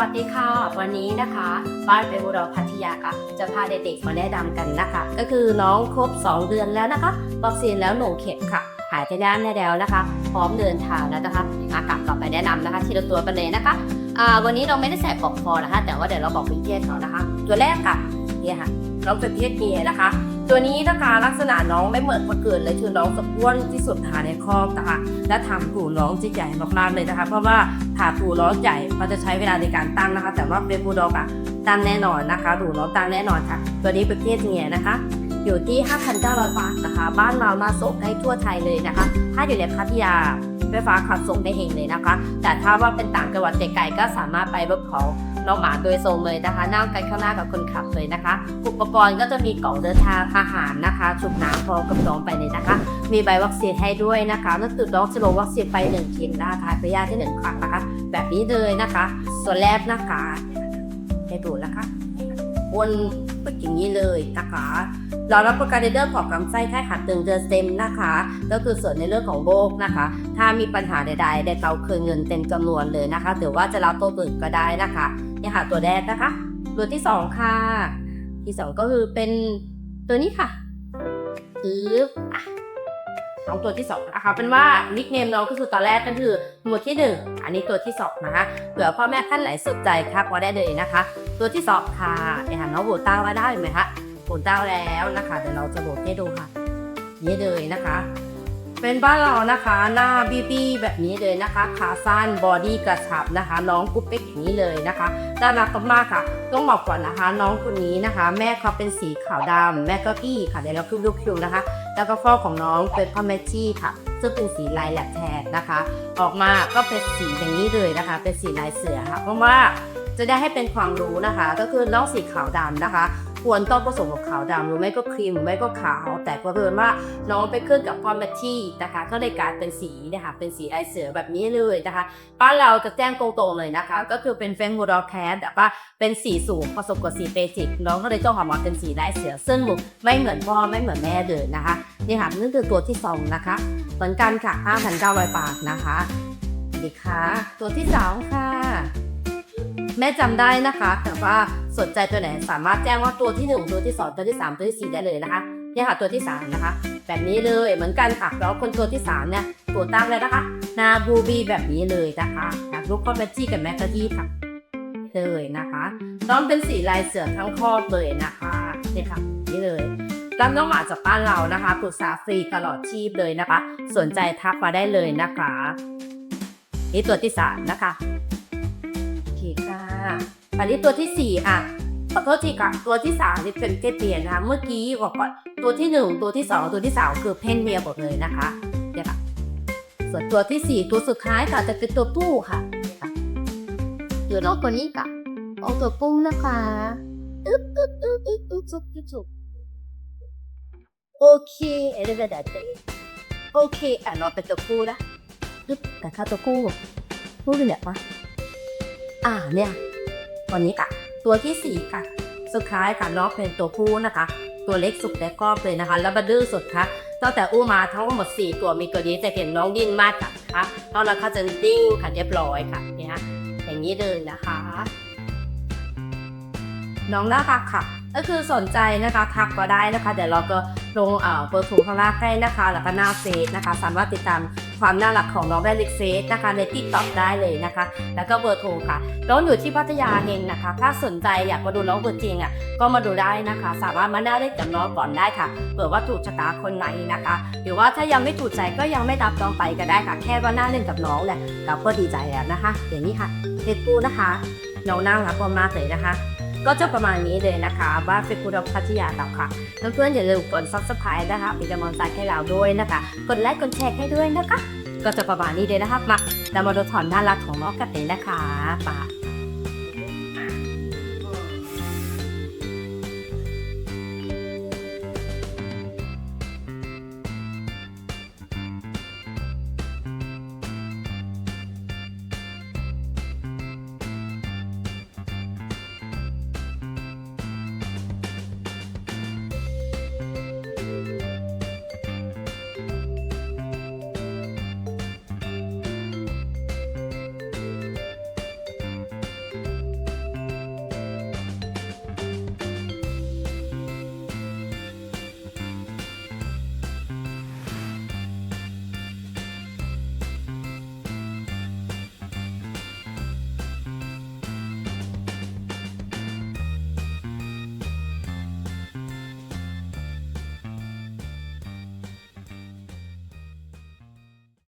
วัสดีค่ะ วันนี้นะคะบ้านเปบุรพัทยาค่ะ จะพาเด็กๆมาแนะนำกันนะคะ ก็คือน้องครบ 2 เดือนแล้วนะคะวัคซีนแล้วหนูเข็มค่ะ หายได้านแน่แล้วนะคะ พร้อมเดินทางแล้วนะคะอากลับกลับไปแนะนำนะคะ ทีละตัวกันเลยนะคะวันนี้เราไม่ได้ใส่ปลอกคอนะคะ แต่ว่าเดี๋ยวเราบอกวิธีเขานะคะ ตัวแรกค่ะเนี่ยค่ะ น้องเป็นเพศเมียนะคะ ตัวนี้นะคะลักษณะน้องไม่เหมือนคนอื่นเลยคือน้องสะอ้วนที่สุดค่ะในคอกนะคะและทำผูน้องจะใหญ่มากๆเลยนะคะ เพราะว่าผ่าผูน้องใหญ่เขาจะใช้เวลาในการตั้งนะคะ แต่ว่าเป็นบูลดอกอะตั้งแน่นอนนะคะดูน้องตั้งแน่นอนค่ะ ตัวนี้เป็นเพศเมียนะคะอยู่ที่ 5,900 บาทนะคะ บ้านเรามาส่งได้ทั่วไทยเลยนะคะ ถ้าอยู่ในพัทยาไฟฟ้าขับส่งได้เองเลยนะคะ แต่ถ้าว่าเป็นต่างจังหวัดไกลๆก็สามารถไปรถของ น้องหมาโดยทรงเลยนะคะ นั่งกันข้างหน้ากับคนขับเลยนะคะ อุปกรณ์ก็จะมีกล่องเดินทางอาหารนะคะชุบน้ำพร้อมกับน้องไปเลยนะคะ มีใบวัคซีนให้ด้วยนะคะนั่นคือน้องจะลงวัคซีนไป1เข็มนะคะพยาธิที่หนึ่งครั้งนะคะ แบบนี้เลยนะคะส่วนแรกนะคะให้ดูนะคะวนไปอย่างนี้เลยนะคะ เรารับประกันในเรื่องของลำไส้แค่ขัดตึงเดือนเต็มนะคะ ก็คือส่วนในเรื่องของโรคนะคะ ถ้ามีปัญหาใดๆได้เราคืนเงินเต็มจำนวนเลยนะคะหรือว่าจะรับตัวอื่นก็ได้นะคะนี่ค่ะตัวแรกนะคะ ตัวที่สองค่ะ ที่สองก็คือเป็นตัวนี้ค่ะคืออะน้องตัวที่สองนะคะเป็นว่านิกเนมน้องก็คือตอนแรกก็คือหมวดที่หนึ่งอันนี้ตัวที่สองนะคะเผื่อพ่อแม่ท่านไหนสนใจทักมาได้เลยนะคะ ตัวที่สองค่ะไอ้หันน้องโบต้าว่าได้ไหมคะ โบต้แล้วนะคะเดี๋ยวเราจะโบให้ดูค่ะนี่เลยนะคะ เป็นบ้านเรานะคะหน้าบีบีแบบนี้เลยนะคะขาสั้นบอดี้กระชับนะคะ น้องกุ๊บเป๊กอย่างนี้เลยนะคะน่ารักมากค่ะ ต้องบอกก่อนนะคะ น้องคนนี้นะคะ แม่เขาเป็นสีขาวดำแม่ก็พี่ค่ะเดี๋ยวเราขึ้นรูปคิวนะคะ แล้วก็พ่อของน้องเป็นพ่อแม่ชี่ค่ะซึ่งเป็นสีลายแหลกแทนนะคะ ออกมาก็เป็นสีอย่างนี้เลยนะคะ เป็นสีลายเสือค่ะเพราะว่าจะได้ให้เป็นความรู้นะคะ ก็คือน้องสีขาวดำนะคะ ควรต้องผสมกับขาวดำหรือไม่ก็ครีมหรือไม่ก็ขาว แต่ก็เพิ่นว่าน้องไปขึ้นกับความแมทชี่นะคะ ก็เลยกลายเป็นสีนะคะเป็นสีไอเสือแบบนี้เลยนะคะบ้าเราจะแจ้งตรงๆเลยนะคะ ก็คือเป็นแฟงกูดอแคสแต่ว่าเป็นสีสูงผสมกับสีเบสิกน้องก็เลยต้องออกมาเป็นสีลายเสือ ซึ่งไม่เหมือนพ่อไม่เหมือนแม่เลยนะคะนี่ค่ะนี่คือตัวที่สองนะคะเหมือนกันค่ะ5,900บาทนะคะดีค่ะ ตัวที่สองค่ะ แม่จำได้นะคะแต่ว่า สนใจตัวไหนสามารถแจ้งว่าตัวที่ 1 ตัวที่ 2 ตัวที่ 3 ตัวที่ 4 ได้เลยนะคะเนี่ยค่ะตัวที่ 3 นะคะ แบบนี้เลยเหมือนกันค่ะแล้วคนตัวที่ 3 เนี่ยตัวตั้งเลยนะคะนาบูบีแบบนี้เลยนะคะนะลูกคอมเมจี้กับแมกกาจี้ค่ะเลยนะคะต้องเป็นสีลายเสือทั้งคอเลยนะคะนี่ค่ะนี่เลยรับน้องหมาจากบ้านเรานะคะปรึกษาฟรีตลอดชีพเลยนะคะ สนใจทักมาได้เลยนะคะ นี่ตัวที่สามนะคะโอเคค่ะ อันนี้ตัวที่สี่อะขอโทษทีค่ะตัวที่สามนี่เป็นเพศเมียนะคะ เมื่อกี้บอกว่าตัวที่หนึ่งตัวที่สองตัวที่สามคือเพศเมียหมดเลยนะคะเนี่ยค่ะส่วนตัวที่สี่ตัวสุดท้ายค่ะจะเป็นตัวผู้ค่ะเนี่ยค่ะคือน้องตัวนี้ค่ะน้องตัวผู้นะคะอึ๊บอึ๊บอึ๊บอึ๊บอึ๊บจุ๊บจุ๊บจุ๊บโอเคเอเดเวดเตโอเคอะน้องเป็นตัวผู้นะอึ๊บแต่ค่าตัวผู้ผู้เป็นแบบว่าอ่าเนี่ย ตัวนี้ค่ะ ตัวที่สี่ค่ะ สุดท้ายค่ะน้องเป็นตัวผู้นะคะ ตัวเล็กสุดและก็เลยนะคะ แล้วบัดื้อสุดค่ะตั้งแต่อู้มาทั้งหมด 4 ตัวมีตัวนี้แต่เห็นน้องดิ้นมากค่ะนะคะตอนนั้นเขาจะดิ้งค่ะเรียบร้อยค่ะเนี่ยอย่างนี้เลยนะคะ น้องน่ารักค่ะ ก็คือสนใจนะคะทักก็ได้นะคะ เดี๋ยวเราก็ลงเอ่อเบอร์โทรข้างล่างให้นะคะ แล้วก็หน้าเฟซนะคะ สามารถติดตามความน่ารักของน้องได้ในเฟซนะคะ ในติ๊กต็อกได้เลยนะคะ แล้วก็เบอร์โทรค่ะน้องอยู่ที่พัทยาเองนะคะ ถ้าสนใจอยากมาดูน้องตัวจริงอะก็มาดูได้นะคะ สามารถมาหน้าได้กับน้องก่อนได้ค่ะเผื่อว่าถูกชะตาคนไหนนะคะ หรือว่าถ้ายังไม่ถูกใจก็ยังไม่รับน้องไปก็ได้ค่ะ แค่ว่าหน้าเล่นกับน้องเนี่ยเราก็ดีใจแล้วนะคะอย่างนี้ค่ะเด็กปูนะคะน้องน่ารักมากเลยนะคะ ก็จะประมาณนี้เลยนะคะบ้านเฟคุดพัทยาต่อค่ะเพื่อนๆอย่าลืมกดซับสไครต์นะคะเป็นกำลังใจให้เราด้วยนะคะ กดไลค์กดแชร์ให้ด้วยนะคะ ก็จะประมาณนี้เลยนะคะมาเรามาดูถอนน่ารักของน้องกระเตนนะคะป่า